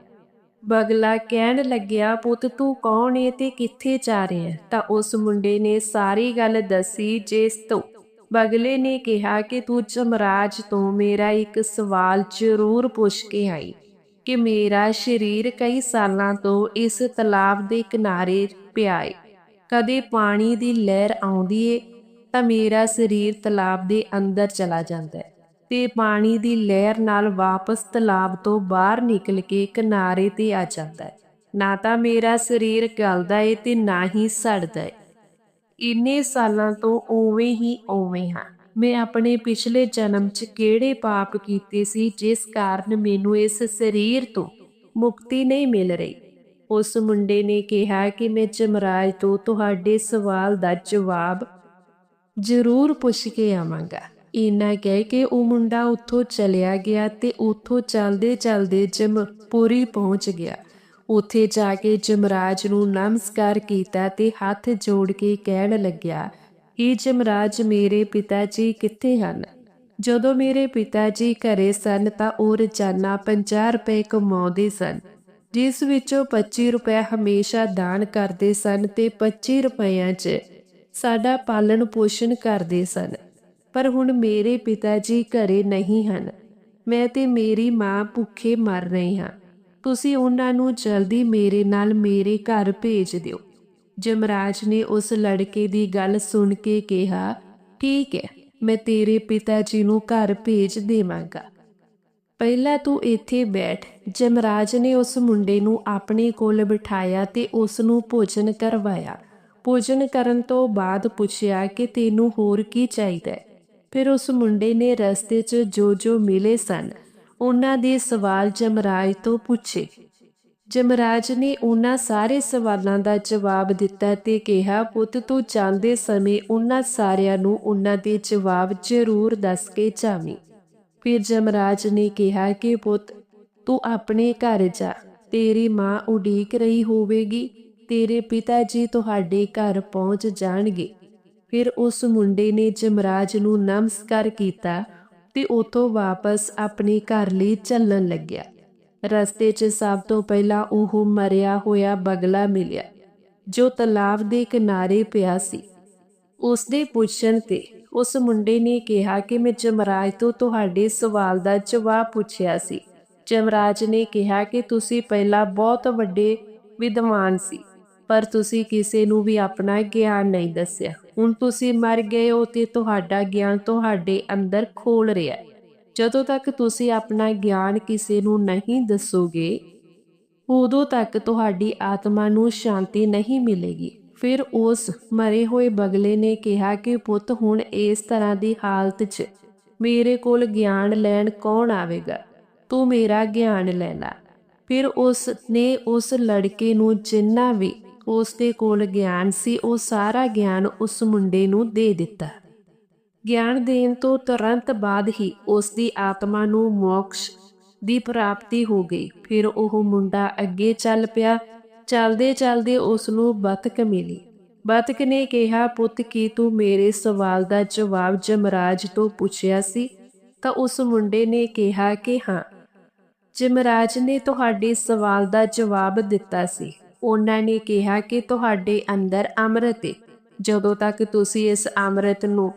A: ਬਗਲਾ ਕਹਿਣ ਲੱਗਿਆ, ਪੁੱਤ, ਤੂੰ ਕੌਣ ਏ ਤੇ ਕਿੱਥੇ ਜਾ ਰਿਹਾ ਤਾਂ ਉਸ ਮੁੰਡੇ ਨੇ ਸਾਰੀ ਗੱਲ ਦੱਸੀ, ਜਿਸ ਤੋਂ ਬਗਲੇ ਨੇ ਕਿਹਾ ਕਿ ਤੂੰ ਜਮਰਾਜ ਤੋਂ ਮੇਰਾ ਇੱਕ ਸਵਾਲ ਜ਼ਰੂਰ ਪੁੱਛ ਕੇ ਆਈ। ਕਿ ਮੇਰਾ ਸਰੀਰ ਕਈ ਸਾਲਾਂ ਤੋਂ ਇਸ ਤਲਾਬ ਦੇ ਕਿਨਾਰੇ ਪਿਆ ਏ। ਕਦੇ ਪਾਣੀ ਦੀ ਲਹਿਰ ਆਉਂਦੀ ਏ, ਤਾਂ ਮੇਰਾ ਸਰੀਰ ਤਲਾਬ ਦੇ ਅੰਦਰ ਚਲਾ ਜਾਂਦਾ ਹੈ ਤੇ ਪਾਣੀ ਦੀ ਲਹਿਰ ਨਾਲ ਵਾਪਸ ਤਲਾਬ ਤੋਂ ਬਾਹਰ ਨਿਕਲ ਕੇ ਕਿਨਾਰੇ ਤੇ ਆ ਜਾਂਦਾ ਹੈ ਨਾ ਤਾਂ ਮੇਰਾ ਸਰੀਰ ਗਲਦਾ ਏ ਤੇ ਨਾ ਹੀ ਸੜਦਾ ਏ। ਇੰਨੇ ਸਾਲਾਂ ਤੋਂ ਉਵੇਂ ਹੀ ਉਵੇਂ ਹਾਂ। ਮੈਂ ਆਪਣੇ ਪਿਛਲੇ ਜਨਮ 'ਚ ਕਿਹੜੇ ਪਾਪ ਕੀਤੇ ਸੀ ਜਿਸ ਕਾਰਨ ਮੈਨੂੰ ਇਸ ਸਰੀਰ ਤੋਂ ਮੁਕਤੀ ਨਹੀਂ ਮਿਲ ਰਹੀ? ਉਸ ਮੁੰਡੇ ਨੇ ਕਿਹਾ ਕਿ ਮੈਂ ਜਮਰਾਜ ਤੋਂ ਤੁਹਾਡੇ ਸਵਾਲ ਦਾ ਜਵਾਬ ਜ਼ਰੂਰ ਪੁੱਛ ਕੇ ਆਵਾਂਗਾ। ਇੰਨਾ ਕਹਿ ਕੇ ਉਹ ਮੁੰਡਾ ਉੱਥੋਂ ਚਲਿਆ ਗਿਆ ਤੇ ਉੱਥੋਂ ਚੱਲਦੇ ਚੱਲਦੇ ਜਮਪੁਰੀ ਪਹੁੰਚ ਗਿਆ। ਉੱਥੇ ਜਾ ਕੇ ਜਮਰਾਜ ਨੂੰ ਨਮਸਕਾਰ ਕੀਤਾ ਤੇ ਹੱਥ ਜੋੜ ਕੇ ਕਹਿਣ ਲੱਗਿਆ ਇਹ ਜਮਰਾਜ ਮੇਰੇ ਪਿਤਾ ਜੀ ਕਿੱਥੇ ਹਨ? ਜਦੋਂ ਮੇਰੇ ਪਿਤਾ ਜੀ ਘਰੇ ਸਨ ਤਾਂ ਉਹ ਰੋਜ਼ਾਨਾ 50 ਰੁਪਏ ਕਮਾਉਂਦੇ ਸਨ। ਜਿਸ ਵਿੱਚੋਂ 25 ਰੁਪਏ ਹਮੇਸ਼ਾ ਦਾਨ ਕਰਦੇ ਸਨ ਤੇ 25 ਰੁਪਇਆਂ 'ਚ ਸਾਡਾ ਪਾਲਣ ਪੋਸ਼ਣ ਕਰਦੇ ਸਨ। ਪਰ ਹੁਣ ਮੇਰੇ ਪਿਤਾ ਜੀ ਘਰੇ ਨਹੀਂ ਹਨ। ਮੈਂ ਤੇ ਮੇਰੀ ਮਾਂ ਭੁੱਖੇ ਮਰ ਰਹੇ ਹਾਂ। ਤੁਸੀਂ ਉਹਨਾਂ ਨੂੰ ਜਲਦੀ ਮੇਰੇ ਨਾਲ ਮੇਰੇ ਘਰ ਭੇਜ ਦਿਓ। ਜਮਰਾਜ ਨੇ ਉਸ ਲੜਕੇ ਦੀ ਗੱਲ ਸੁਣ ਕੇ ਕਿਹਾ, ਠੀਕ ਹੈ, ਮੈਂ ਤੇਰੇ ਪਿਤਾ ਜੀ ਨੂੰ ਘਰ ਭੇਜ ਦੇਵਾਂਗਾ। ਪਹਿਲਾਂ ਤੂੰ ਇੱਥੇ ਬੈਠ। ਜਮਰਾਜ ਨੇ ਉਸ ਮੁੰਡੇ ਨੂੰ ਆਪਣੇ ਕੋਲ ਬਿਠਾਇਆ ਤੇ ਉਸ ਨੂੰ ਭੋਜਨ ਕਰਵਾਇਆ। ਭੋਜਨ ਕਰਨ ਤੋਂ ਬਾਅਦ ਪੁੱਛਿਆ ਕਿ ਤੈਨੂੰ ਹੋਰ ਕੀ ਚਾਹੀਦਾ ਹੈ। ਫਿਰ ਉਸ ਮੁੰਡੇ ਨੇ ਰਸਤੇ 'ਚ ਜੋ ਜੋ ਮਿਲੇ ਸਨ, ਉਹਨਾਂ ਦੇ ਸਵਾਲ ਜਮਰਾਜ ਤੋਂ ਪੁੱਛੇ। ਜਮਰਾਜ ਨੇ ਉਹਨਾਂ ਸਾਰੇ ਸਵਾਲਾਂ ਦਾ ਜਵਾਬ ਦਿੱਤਾ ਤੇ ਕਿਹਾ, ਪੁੱਤ, ਤੂੰ ਜਾਂਦੇ ਸਮੇਂ ਉਹਨਾਂ ਸਾਰਿਆਂ ਨੂੰ ਉਹਨਾਂ ਦੇ ਜਵਾਬ ਜ਼ਰੂਰ ਦੱਸ ਕੇ ਜਾਵੀਂ। ਫਿਰ ਜਮਰਾਜ ਨੇ ਕਿਹਾ ਕਿ, ਪੁੱਤ, ਤੂੰ ਆਪਣੇ ਘਰ ਜਾ। ਤੇਰੀ ਮਾਂ ਉਡੀਕ ਰਹੀ ਹੋਵੇਗੀ। ਤੇਰੇ ਪਿਤਾ ਜੀ ਤੁਹਾਡੇ ਘਰ ਪਹੁੰਚ ਜਾਣਗੇ। ਫਿਰ ਉਸ ਮੁੰਡੇ ਨੇ ਜਮਰਾਜ ਨੂੰ ਨਮਸਕਾਰ ਕੀਤਾ ਤੇ ਉਤੋਂ ਵਾਪਸ ਆਪਣੇ ਘਰ ਲਈ ਚੱਲਣ ਲੱਗਿਆ। ਰਸਤੇ 'ਚ ਸਭ ਤੋਂ ਪਹਿਲਾਂ ਉਹ ਮਰਿਆ ਹੋਇਆ ਬਗਲਾ ਮਿਲਿਆ, ਜੋ ਤਲਾਬ ਦੇ ਕਿਨਾਰੇ ਪਿਆ ਸੀ। ਉਸ ਦੇ ਪੁੱਛਣ ਤੇ ਉਸ ਮੁੰਡੇ ਨੇ ਕਿਹਾ ਕਿ ਮੈਂ ਜਮਰਾਜ ਤੋਂ ਤੁਹਾਡੇ ਸਵਾਲ ਦਾ ਜਵਾਬ ਪੁੱਛਿਆ ਸੀ। ਜਮਰਾਜ ਨੇ ਕਿਹਾ ਕਿ ਤੁਸੀਂ ਪਹਿਲਾਂ ਬਹੁਤ ਵੱਡੇ ਵਿਦਵਾਨ ਸੀ, ਪਰ ਤੁਸੀਂ ਕਿਸੇ ਨੂੰ ਵੀ ਆਪਣਾ ਗਿਆਨ ਨਹੀਂ ਦੱਸਿਆ। ਹੁਣ ਤੁਸੀਂ ਮਰ ਗਏ ਹੋ ਤੇ ਤੁਹਾਡਾ ਗਿਆਨ ਤੁਹਾਡੇ ਅੰਦਰ ਖੋਲ ਰਿਹਾ ਹੈ। ਜਦੋਂ ਤੱਕ ਤੁਸੀਂ ਆਪਣਾ ਗਿਆਨ ਕਿਸੇ ਨੂੰ ਨਹੀਂ ਦੱਸੋਗੇ, ਉਦੋਂ ਤੱਕ ਤੁਹਾਡੀ ਆਤਮਾ ਨੂੰ ਸ਼ਾਂਤੀ ਨਹੀਂ ਮਿਲੇਗੀ। ਫਿਰ ਉਸ ਮਰੇ ਹੋਏ ਬਗਲੇ ਨੇ ਕਿਹਾ ਕਿ, ਪੁੱਤ, ਹੁਣ ਇਸ ਤਰ੍ਹਾਂ ਦੀ ਹਾਲਤ 'ਚ ਮੇਰੇ ਕੋਲ ਗਿਆਨ ਲੈਣ ਕੌਣ ਆਵੇਗਾ? ਤੂੰ ਮੇਰਾ ਗਿਆਨ ਲੈ ਲੈ। ਫਿਰ ਉਸ ਨੇ ਉਸ ਲੜਕੇ ਨੂੰ ਜਿੰਨਾ ਵੀ ਉਸ ਦੇ ਕੋਲ ਗਿਆਨ ਸੀ, ਉਹ ਸਾਰਾ ਗਿਆਨ ਉਸ ਮੁੰਡੇ ਨੂੰ ਦੇ ਦਿੱਤਾ। ਗਿਆਨ ਦੇਣ ਤੋਂ ਤੁਰੰਤ ਬਾਅਦ ਹੀ ਉਸ ਦੀ ਆਤਮਾ ਨੂੰ ਮੋਕਸ਼ ਦੀ ਪ੍ਰਾਪਤੀ ਹੋ ਗਈ। ਫਿਰ ਉਹ ਮੁੰਡਾ ਅੱਗੇ ਚੱਲ ਪਿਆ। ਚਲਦੇ ਚਲਦੇ ਉਸ ਨੂੰ ਬਤਕ ਮਿਲੀ। ਬਤਕ ਨੇ ਕਿਹਾ, ਪੁੱਤ, ਕੀ ਤੂੰ ਮੇਰੇ ਸਵਾਲ ਦਾ ਜਵਾਬ ਜਮਰਾਜ ਤੋਂ ਪੁੱਛਿਆ ਸੀ? ਤਾਂ ਉਸ ਮੁੰਡੇ ਨੇ ਕਿਹਾ ਕਿ ਹਾਂ। ਜਮਰਾਜ ਨੇ ਤੁਹਾਡੇ ਸਵਾਲ ਦਾ ਜਵਾਬ ਦਿੱਤਾ ਸੀ। ਉਹਨਾਂ ਨੇ ਕਿਹਾ ਕਿ ਤੁਹਾਡੇ ਅੰਦਰ ਅੰਮ੍ਰਿਤ ਹੈ ਜਦੋਂ ਤੱਕ ਤੁਸੀਂ ਇਸ ਅੰਮ੍ਰਿਤ ਨੂੰ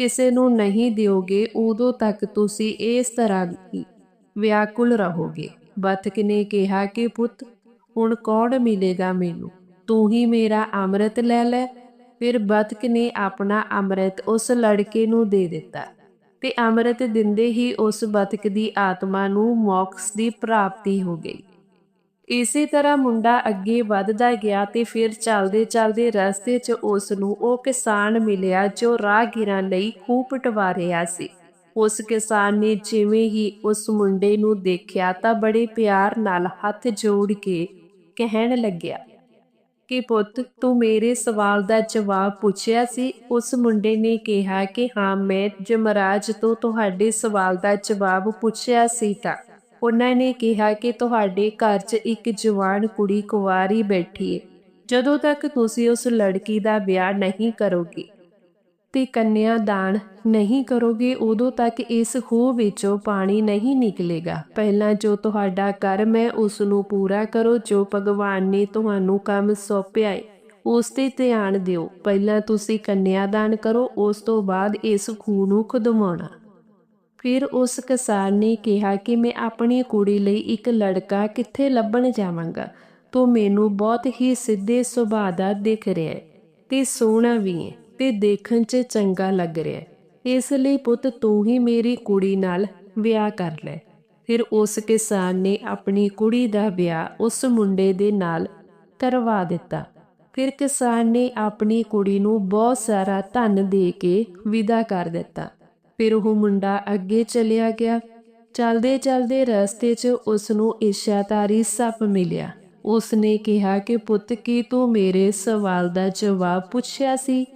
A: ਕਿਸੇ ਨੂੰ ਨਹੀਂ ਦਿਓਗੇ, ਉਦੋਂ ਤੱਕ ਤੁਸੀਂ ਇਸ ਤਰ੍ਹਾਂ ਵਿਆਕੁਲ ਰਹੋਗੇ। ਬਤਕ ਨੇ ਕਿਹਾ ਕਿ, ਪੁੱਤ, ਹੁਣ ਕੌਣ ਮਿਲੇਗਾ ਮੈਨੂੰ? ਤੂੰ ਹੀ ਮੇਰਾ ਅੰਮ੍ਰਿਤ ਲੈ ਲੈ। ਫਿਰ ਬਤਕ ਨੇ ਆਪਣਾ ਅੰਮ੍ਰਿਤ ਉਸ ਲੜਕੇ ਨੂੰ ਦੇ ਦਿੱਤਾ ਤੇ ਅੰਮ੍ਰਿਤ ਦਿੰਦੇ ਹੀ ਉਸ ਬਤਕ ਦੀ ਆਤਮਾ ਨੂੰ ਮੋਕਸ ਦੀ ਪ੍ਰਾਪਤੀ ਹੋ ਗਈ। ਇਸੇ ਤਰ੍ਹਾਂ ਮੁੰਡਾ ਅੱਗੇ ਵੱਧਦਾ ਗਿਆ ਤੇ ਫਿਰ ਚੱਲਦੇ ਚੱਲਦੇ ਰਸਤੇ 'ਚ ਉਸ ਨੂੰ ਉਹ ਕਿਸਾਨ ਮਿਲਿਆ ਜੋ ਰਾਹਗੀਰਾਂ ਲਈ ਖੂਹ ਪਟਵਾ ਰਿਹਾ ਸੀ। ਉਸ ਕਿਸਾਨ ਨੇ ਜਿਵੇਂ ਹੀ ਉਸ ਮੁੰਡੇ ਨੂੰ ਦੇਖਿਆ ਤਾਂ ਬੜੇ ਪਿਆਰ ਨਾਲ ਹੱਥ ਜੋੜ ਕੇ ਕਹਿਣ ਲੱਗਿਆ, ਕਿ ਪੁੱਤ, ਤੂੰ ਮੇਰੇ ਸਵਾਲ ਦਾ ਜਵਾਬ ਪੁੱਛਿਆ ਸੀ? ਉਸ ਮੁੰਡੇ ਨੇ ਕਿਹਾ ਕਿ, ਹਾਂ, ਮੈਂ ਜਮਰਾਜ ਤੋਂ ਤੁਹਾਡੇ ਸਵਾਲ ਦਾ ਜਵਾਬ ਪੁੱਛਿਆ ਸੀ ਤਾਂ। ਉਹਨਾਂ ਨੇ ਕਿਹਾ ਕਿ ਤੁਹਾਡੇ ਘਰ 'ਚ ਇੱਕ ਜਵਾਨ ਕੁੜੀ ਕੁਵਾਰੀ ਬੈਠੀ ਹੈ ਜਦੋਂ ਤੱਕ ਤੁਸੀਂ ਉਸ ਲੜਕੀ ਦਾ ਵਿਆਹ ਨਹੀਂ ਕਰੋਗੇ ਤੇ ਕੰਨਿਆ ਦਾਨ ਨਹੀਂ ਕਰੋਗੇ, ਉਦੋਂ ਤੱਕ ਇਸ ਖੂਹ ਵਿੱਚੋਂ ਪਾਣੀ ਨਹੀਂ ਨਿਕਲੇਗਾ। ਪਹਿਲਾਂ ਜੋ ਤੁਹਾਡਾ ਕਰਮ ਹੈ ਉਸ ਨੂੰ ਪੂਰਾ ਕਰੋ, ਜੋ ਭਗਵਾਨ ਨੇ ਤੁਹਾਨੂੰ ਕੰਮ ਸੌਂਪਿਆ ਹੈ ਉਸ ਤੇ ਧਿਆਨ ਦਿਓ। ਪਹਿਲਾਂ ਤੁਸੀਂ ਕੰਨਿਆ ਦਾਨ ਕਰੋ, ਉਸ ਤੋਂ ਬਾਅਦ ਇਸ ਖੂਹ ਨੂੰ ਖੁਦਵਾਉਣਾ। ਫਿਰ ਉਸ ਕਿਸਾਨ ਨੇ ਕਿਹਾ ਕਿ ਮੈਂ ਆਪਣੀ ਕੁੜੀ ਲਈ ਇੱਕ ਲੜਕਾ ਕਿੱਥੇ ਲੱਭਣ ਜਾਵਾਂਗਾ? ਤੂੰ ਮੈਨੂੰ ਬਹੁਤ ਹੀ ਸਿੱਧੇ ਸੁਭਾਅ ਦਾ ਦਿਖ ਰਿਹਾ ਹੈ ਤੇ ਸੋਹਣਾ ਵੀ ਹੈ ਤੇ ਦੇਖਣ 'ਚ ਚੰਗਾ ਲੱਗ ਰਿਹਾ ਹੈ। ਇਸ ਲਈ ਪੁੱਤ ਤੂੰ ਹੀ ਮੇਰੀ ਕੁੜੀ ਨਾਲ ਵਿਆਹ ਕਰ ਲੈ। ਫਿਰ ਉਸ ਕਿਸਾਨ ਨੇ ਆਪਣੀ ਕੁੜੀ ਦਾ ਵਿਆਹ ਉਸ ਮੁੰਡੇ ਦੇ ਨਾਲ ਕਰਵਾ ਦਿੱਤਾ। ਫਿਰ ਕਿਸਾਨ ਨੇ ਆਪਣੀ ਕੁੜੀ ਨੂੰ ਬਹੁਤ ਸਾਰਾ ਧਨ ਦੇ ਕੇ ਵਿਦਾ ਕਰ ਦਿੱਤਾ। ਫਿਰ ਉਹ ਮੁੰਡਾ ਅੱਗੇ ਚਲਿਆ ਗਿਆ। ਚਲਦੇ ਚਲਦੇ ਰਸਤੇ 'ਚ ਉਸ ਨੂੰ ਇਸ਼ਾਤਾਰੀ ਸੱਪ ਮਿਲਿਆ। ਉਸ ਨੇ ਕਿਹਾ ਕਿ, ਪੁੱਤ, ਕੀ ਤੂੰ ਮੇਰੇ ਸਵਾਲ ਦਾ ਜਵਾਬ ਪੁੱਛਿਆ ਸੀ?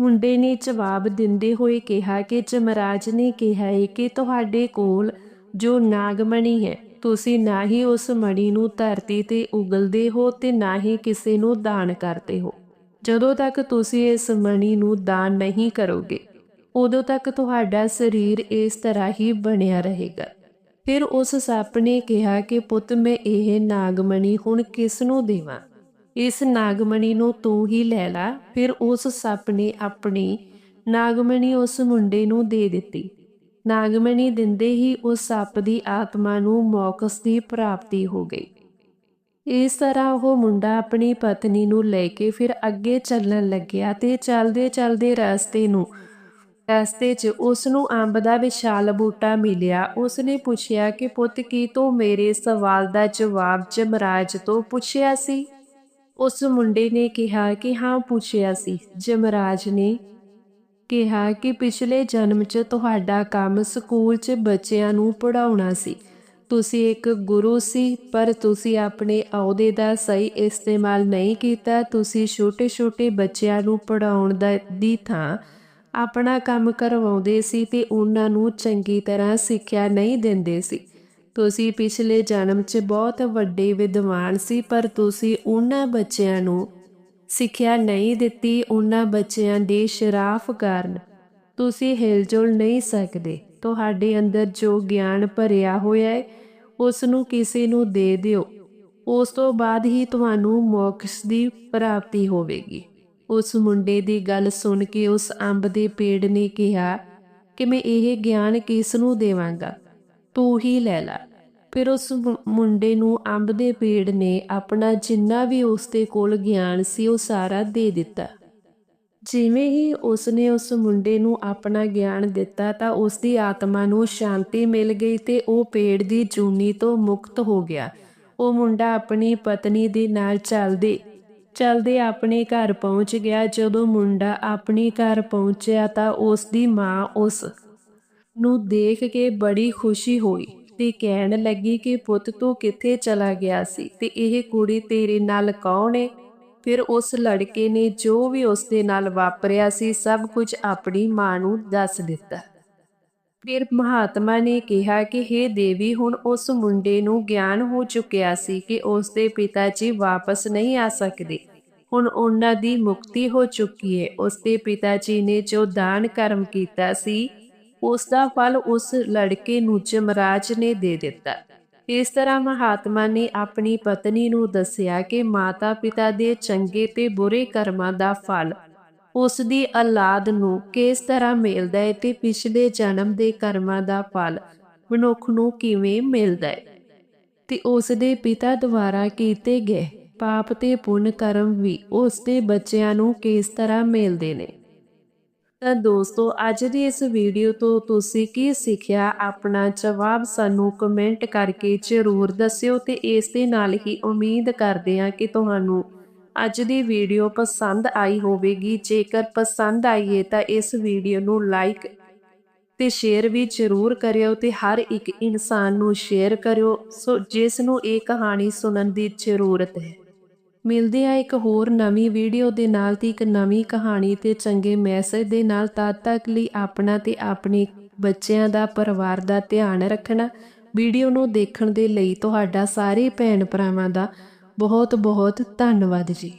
A: ਮੁੰਡੇ ਨੇ ਜਵਾਬ ਦਿੰਦੇ ਹੋਏ ਕਿਹਾ ਕਿ, ਜਮਰਾਜ ਨੇ ਕਿਹਾ ਹੈ ਕਿ ਤੁਹਾਡੇ ਕੋਲ ਜੋ ਨਾਗਮਣੀ ਹੈ, ਤੁਸੀਂ ਨਾ ਹੀ ਉਸ ਮਣੀ ਨੂੰ ਧਰਤੀ ਤੇ ਉਗਲਦੇ ਹੋ ਤੇ ਨਾ ਹੀ ਕਿਸੇ ਨੂੰ ਦਾਨ ਕਰਦੇ ਹੋ। ਜਦੋਂ ਤੱਕ ਤੁਸੀਂ ਇਸ ਮਣੀ ਨੂੰ ਦਾਨ ਨਹੀਂ ਕਰੋਗੇ ਉਦੋਂ ਤੱਕ ਤੁਹਾਡਾ ਸਰੀਰ ਇਸ ਤਰ੍ਹਾਂ ਹੀ ਬਣਿਆ ਰਹੇਗਾ। ਫਿਰ ਉਸ ਸੱਪ ਨੇ ਕਿਹਾ ਕਿ ਪੁੱਤ, ਮੈਂ ਇਹ ਨਾਗਮਣੀ ਹੁਣ ਕਿਸ ਨੂੰ ਦੇਵਾਂ? ਇਸ ਨਾਗਮਣੀ ਨੂੰ ਤੂੰ ਹੀ ਲੈ ਲੈ। ਫਿਰ ਉਸ ਸੱਪ ਨੇ ਆਪਣੀ ਨਾਗਮਣੀ ਉਸ ਮੁੰਡੇ ਨੂੰ ਦੇ ਦਿੱਤੀ। ਨਾਗਮਣੀ ਦਿੰਦੇ ਹੀ ਉਸ ਸੱਪ ਦੀ ਆਤਮਾ ਨੂੰ ਮੌਕਸ ਦੀ ਪ੍ਰਾਪਤੀ ਹੋ ਗਈ। ਇਸ ਤਰ੍ਹਾਂ ਉਹ ਮੁੰਡਾ ਆਪਣੀ ਪਤਨੀ ਨੂੰ ਲੈ ਕੇ ਫਿਰ ਅੱਗੇ ਚੱਲਣ ਲੱਗਿਆ ਤੇ ਚੱਲਦੇ ਚੱਲਦੇ ਰਸਤੇ ਨੂੰ ਰਸਤੇ 'ਚ ਉਸ ਨੂੰ ਅੰਬ ਦਾ ਵਿਸ਼ਾਲ ਬੂਟਾ ਮਿਲਿਆ। ਉਸ ਨੇ ਪੁੱਛਿਆ ਕਿ, ਪੁੱਤ, ਕੀ ਤੂੰ ਮੇਰੇ ਸਵਾਲ ਦਾ ਜਵਾਬ ਜਮਰਾਜ ਤੋਂ ਪੁੱਛਿਆ ਸੀ? ਉਸ ਮੁੰਡੇ ਨੇ ਕਿਹਾ ਕਿ, ਹਾਂ, ਪੁੱਛਿਆ ਸੀ। ਜਮਰਾਜ ਨੇ ਕਿਹਾ ਕਿ, ਪਿਛਲੇ ਜਨਮ 'ਚ ਤੁਹਾਡਾ ਕੰਮ ਸਕੂਲ 'ਚ ਬੱਚਿਆਂ ਨੂੰ ਪੜਾਉਣਾ ਸੀ। ਤੁਸੀਂ ਇੱਕ ਗੁਰੂ ਸੀ, ਪਰ ਤੁਸੀਂ ਆਪਣੇ ਅਹੁਦੇ ਦਾ ਸਹੀ ਇਸਤੇਮਾਲ ਨਹੀਂ ਕੀਤਾ। ਤੁਸੀਂ ਛੋਟੇ-ਛੋਟੇ ਬੱਚਿਆਂ ਨੂੰ ਪੜਾਉਣ ਦਾ, ਦੀ ਥਾਂ ਆਪਣਾ ਕੰਮ ਕਰਵਾਉਂਦੇ ਸੀ ਤੇ ਉਹਨਾਂ ਨੂੰ ਚੰਗੀ ਤਰ੍ਹਾਂ ਸਿੱਖਿਆ ਨਹੀਂ ਦਿੰਦੇ ਸੀ। ਤੁਸੀਂ ਪਿਛਲੇ ਜਨਮ 'ਚ ਬਹੁਤ ਵੱਡੇ ਵਿਦਵਾਨ ਸੀ, ਪਰ ਤੁਸੀਂ ਉਹਨਾਂ ਬੱਚਿਆਂ ਨੂੰ ਸਿੱਖਿਆ ਨਹੀਂ ਦਿੱਤੀ। ਉਹਨਾਂ ਬੱਚਿਆਂ ਦੇ ਸ਼ਰਾਫ ਕਾਰਨ ਤੁਸੀਂ ਹਿਲਜੁਲ ਨਹੀਂ ਸਕਦੇ। ਤੁਹਾਡੇ ਅੰਦਰ ਜੋ ਗਿਆਨ ਭਰਿਆ ਹੋਇਆ ਹੈ ਉਸ ਨੂੰ ਕਿਸੇ ਨੂੰ ਦੇ ਦਿਓ। ਉਸ ਤੋਂ ਬਾਅਦ ਹੀ ਤੁਹਾਨੂੰ ਮੋਕਸ਼ ਦੀ ਪ੍ਰਾਪਤੀ ਹੋਵੇਗੀ। ਉਸ ਮੁੰਡੇ ਦੀ ਗੱਲ ਸੁਣ ਕੇ ਉਸ ਅੰਬ ਦੇ ਪੇੜ ਨੇ ਕਿਹਾ ਕਿ ਮੈਂ ਇਹ ਗਿਆਨ ਕਿਸ ਨੂੰ ਦੇਵਾਂਗਾ? ਤੂੰ ਹੀ ਲੈ ਲੈ। ਫਿਰ ਉਸ ਮੁੰਡੇ ਨੂੰ ਅੰਬ ਦੇ ਪੇੜ ਨੇ ਆਪਣਾ ਜਿੰਨਾ ਵੀ ਉਸ ਦੇ ਕੋਲ ਗਿਆਨ ਸੀ ਉਹ ਸਾਰਾ ਦੇ ਦਿੱਤਾ। ਜਿਵੇਂ ਹੀ ਉਸ ਨੇ ਉਸ ਮੁੰਡੇ ਨੂੰ ਆਪਣਾ ਗਿਆਨ ਦਿੱਤਾ ਤਾਂ ਉਸ ਦੀ ਆਤਮਾ ਨੂੰ ਸ਼ਾਂਤੀ ਮਿਲ ਗਈ ਤੇ ਉਹ ਪੇੜ ਦੀ ਜੂਨੀ ਤੋਂ ਮੁਕਤ ਹੋ ਗਿਆ। ਉਹ ਮੁੰਡਾ ਆਪਣੀ ਪਤਨੀ ਦੇ ਨਾਲ ਚੱਲਦੇ ਚਲਦੇ ਆਪਣੇ ਘਰ ਪਹੁੰਚ ਗਿਆ। ਜਦੋਂ ਮੁੰਡਾ ਆਪਣੇ ਘਰ ਪਹੁੰਚਿਆ ਤਾਂ ਉਸ ਦੀ ਮਾਂ ਉਸ ਨੂੰ ਦੇਖ ਕੇ ਬੜੀ ਖੁਸ਼ੀ ਹੋਈ ਤੇ ਕਹਿਣ ਲੱਗੀ ਕਿ ਪੁੱਤ ਤੂੰ ਕਿੱਥੇ ਚਲਾ ਗਿਆ ਸੀ ਤੇ ਇਹ ਕੁੜੀ ਤੇਰੇ ਨਾਲ ਕੌਣ ਏ? ਫਿਰ ਉਸ ਲੜਕੇ ਨੇ ਜੋ ਵੀ ਉਸ ਦੇ ਨਾਲ ਵਾਪਰਿਆ ਸੀ ਸਭ ਕੁਝ ਆਪਣੀ ਮਾਂ ਨੂੰ ਦੱਸ ਦਿੱਤਾ। ਫਿਰ ਮਹਾਤਮਾ ਨੇ ਕਿਹਾ ਕਿ हे ਦੇਵੀ, ਹੁਣ ਉਸ ਮੁੰਡੇ ਨੂੰ ਗਿਆਨ ਹੋ ਚੁੱਕਿਆ ਸੀ ਕਿ ਉਸ ਦੇ ਪਿਤਾ ਜੀ ਵਾਪਸ ਨਹੀਂ ਆ ਸਕਦੇ। ਹੁਣ ਉਹਨਾਂ ਦੀ ਮੁਕਤੀ ਹੋ ਚੁੱਕੀ ਹੈ ਉਸ ਦੇ ਪਿਤਾ ਜੀ ਨੇ ਜੋ ਦਾਨ ਕਰਮ ਕੀਤਾ ਸੀ, ਉਸ ਦਾ ਫਲ ਉਸ ਲੜਕੇ ਨੂੰ ਜਮਰਾਜ ਨੇ ਦੇ ਦਿੱਤਾ। ਇਸ ਤਰ੍ਹਾਂ ਮਹਾਤਮਾ ਨੇ ਆਪਣੀ ਪਤਨੀ ਨੂੰ ਦੱਸਿਆ ਕਿ ਮਾਤਾ-ਪਿਤਾ ਦੇ ਚੰਗੇ ਤੇ ਬੁਰੇ ਕਰਮਾਂ ਦਾ ਫਲ ਉਸ ਦੀ ਔਲਾਦ ਨੂੰ ਕਿਸ ਤਰ੍ਹਾਂ ਮਿਲਦਾ ਹੈ ਤੇ ਪਿਛਲੇ ਜਨਮ ਦੇ ਕਰਮਾਂ ਦਾ ਫਲ ਮਨੁੱਖ ਨੂੰ ਕਿਵੇਂ ਮਿਲਦਾ ਹੈ? ਤੇ ਉਸ ਦੇ ਪਿਤਾ ਦੁਆਰਾ ਕੀਤੇ ਗਏ ਪਾਪ ਤੇ ਪੁੰਨ ਕਰਮ ਵੀ ਉਸ ਦੇ ਬੱਚਿਆਂ ਨੂੰ ਕਿਸ ਤਰ੍ਹਾਂ ਮਿਲਦੇ ਨੇ? ਤਾਂ ਦੋਸਤੋ, ਅੱਜ ਦੀ ਇਸ ਵੀਡੀਓ ਤੋਂ ਤੁਸੀਂ ਕੀ ਸਿੱਖਿਆ? ਆਪਣਾ ਜਵਾਬ ਸਾਨੂੰ ਕਮੈਂਟ ਕਰਕੇ ਜ਼ਰੂਰ ਦੱਸਿਓ ਤੇ ਇਸ ਦੇ ਨਾਲ ਹੀ ਉਮੀਦ ਕਰਦੇ ਹਾਂ ਕਿ ਤੁਹਾਨੂੰ ਅੱਜ ਦੀ ਵੀਡੀਓ ਪਸੰਦ ਆਈ ਹੋਵੇਗੀ। ਜੇਕਰ ਪਸੰਦ ਆਈਏ ਤਾਂ ਇਸ ਵੀਡੀਓ ਨੂੰ ਲਾਈਕ ਤੇ ਸ਼ੇਅਰ ਵੀ ਜ਼ਰੂਰ ਕਰਿਓ ਤੇ ਹਰ ਇੱਕ ਇਨਸਾਨ ਨੂੰ ਸ਼ੇਅਰ ਕਰਿਓ। ਸੋ ਜਿਸ ਨੂੰ ਇਹ ਕਹਾਣੀ ਸੁਣਨ ਦੀ ਜ਼ਰੂਰਤ ਹੈ। ਮਿਲਦੇ ਆ ਇੱਕ ਹੋਰ ਨਵੀਂ ਵੀਡੀਓ ਦੇ ਨਾਲ ਤੇ ਇੱਕ ਨਵੀਂ ਕਹਾਣੀ ਤੇ ਚੰਗੇ ਮੈਸੇਜ ਦੇ ਨਾਲ। ਤਦ ਤੱਕ ਲਈ ਆਪਣਾ ਤੇ ਆਪਣੇ ਬੱਚਿਆਂ ਦਾ, ਪਰਿਵਾਰ ਦਾ ਧਿਆਨ ਰੱਖਣਾ। ਵੀਡੀਓ ਨੂੰ ਦੇਖਣ ਦੇ ਲਈ ਤੁਹਾਡਾ ਸਾਰੇ ਭੈਣ ਭਰਾਵਾਂ ਦਾ ਬਹੁਤ ਬਹੁਤ ਧੰਨਵਾਦ ਜੀ।